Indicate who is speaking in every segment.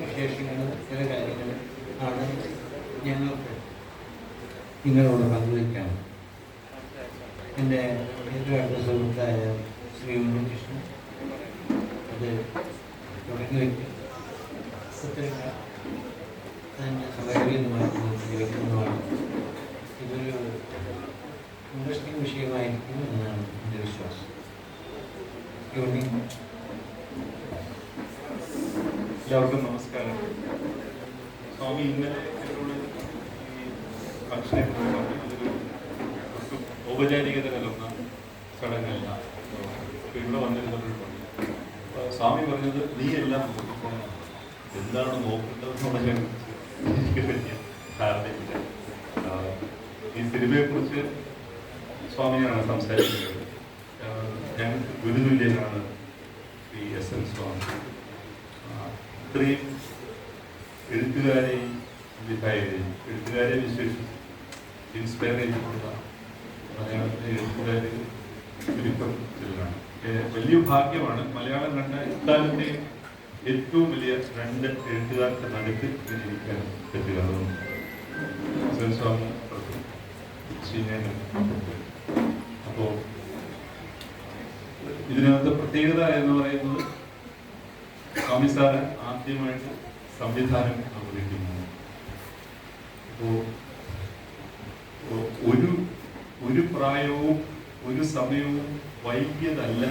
Speaker 1: വിശേഷങ്ങളും ചില കാര്യങ്ങളും ആണ് ഞങ്ങൾക്ക് നിങ്ങളോട് പങ്കുവയ്ക്കാം. എന്റെ ഏറ്റവും അടുത്ത സുഹൃത്തായ ശ്രീ ഉണ്ണികൃഷ്ണൻ. അത് തുടങ്ങി വയ്ക്കും പുത്രിക തന്നെ സമയമായി ജീവിക്കുന്നതുമാണ് ഇതൊരു ഇൻട്രസ്റ്റിംഗ് വിഷയമായിരിക്കും എന്നാണ് എന്റെ വിശ്വാസം.
Speaker 2: എല്ലാവർക്കും നമസ്കാരം. സ്വാമി ഇന്നലെ എന്നോട് ഈ ഫംഗ്ഷനെ കുറിച്ച് പറഞ്ഞു ഇതൊരു ഒട്ടും ഔപചാരികത കലർന്ന ചടങ്ങല്ല ഇവിടെ വന്നിരുന്നപ്പോഴും സ്വാമി പറഞ്ഞത് നീ എല്ലാം നോക്കിക്കോണം എന്താണ് ആ, ഈ സിനിമയെ കുറിച്ച് സ്വാമിയാണ് സംസാരിക്കുന്നത്. ഞാൻ ഗുരുതുല്യനാണ് ശ്രീ എസ് എൻ സ്വാമി. ഇത്രയും എഴുത്തുകാരെയും എഴുത്തുകാരെ വിശേഷിച്ച് ഇൻസ്പയർ ചെയ്തിട്ടുള്ള മലയാളത്തിലെ എഴുത്തുകാർ ചുരുക്കം ചിലരാണ് ഏ- വലിയ ഭാഗ്യമാണ് മലയാളം കണ്ട ഇക്കാലത്തെ ഏറ്റവും വലിയ രണ്ട് എഴുത്തുകാർക്ക് നടുക്ക് ജീവിക്കാൻ പറ്റുക. അപ്പോ ഇതിനകത്ത് പ്രത്യേകത എന്ന് പറയുന്നത് സ്വാമി ആദ്യമായിട്ട് സംവിധാനം അപ്പോ അപ്പോ ഒരു ഒരു പ്രായവും ഒരു സമയവും വൈകിയതല്ല.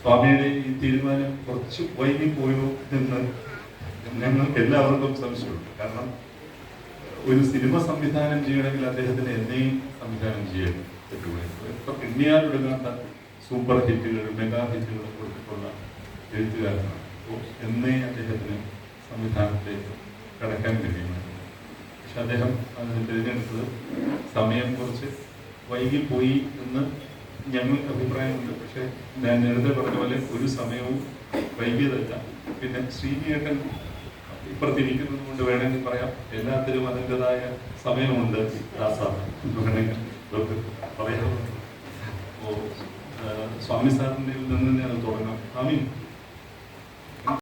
Speaker 2: സ്വാമിയുടെ ഈ തീരുമാനം കുറച്ച് വൈകിപ്പോയോ എന്ന് ഞങ്ങൾക്ക് എല്ലാവർക്കും സംശയമുണ്ട്. കാരണം ഒരു സിനിമ സംവിധാനം ചെയ്യണമെങ്കിൽ അദ്ദേഹത്തിന് എന്നെയും സംവിധാനം ചെയ്യാൻ പറ്റുമായിരുന്നു. ഇപ്പൊ എണ്ണിയാലൊടുങ്ങാത്ത സൂപ്പർ ഹിറ്റുകൾ മെഗാ ഹിറ്റുകൾ കൊടുത്തിട്ടുള്ള എഴുത്തുകാരനാണ്. അപ്പോൾ എന്നേ അദ്ദേഹത്തിന് സംവിധാനത്തിലേക്ക് കടക്കാൻ കഴിയുമായിരുന്നു പക്ഷെ അദ്ദേഹം തിരഞ്ഞെടുത്തത് സമയം കുറച്ച് വൈകിപ്പോയി എന്ന് ഞങ്ങൾക്ക് അഭിപ്രായമുണ്ട്. പക്ഷേ ഞാൻ നേരത്തെ പറഞ്ഞ പോലെ ഒരു സമയവും വൈകിയതല്ല. പിന്നെ ശ്രീനിയേട്ടൻ ഇപ്പുറത്തിരിക്കുന്നത് കൊണ്ട് വേണമെങ്കിൽ പറയാം. എല്ലാത്തിനും അതിന്റെതായ സമയമുണ്ട്. ദാസാറിന് പറയാം. സ്വാമി സാറിന്റെ നിന്ന് ഞാൻ തുടങ്ങാം. സ്വാമി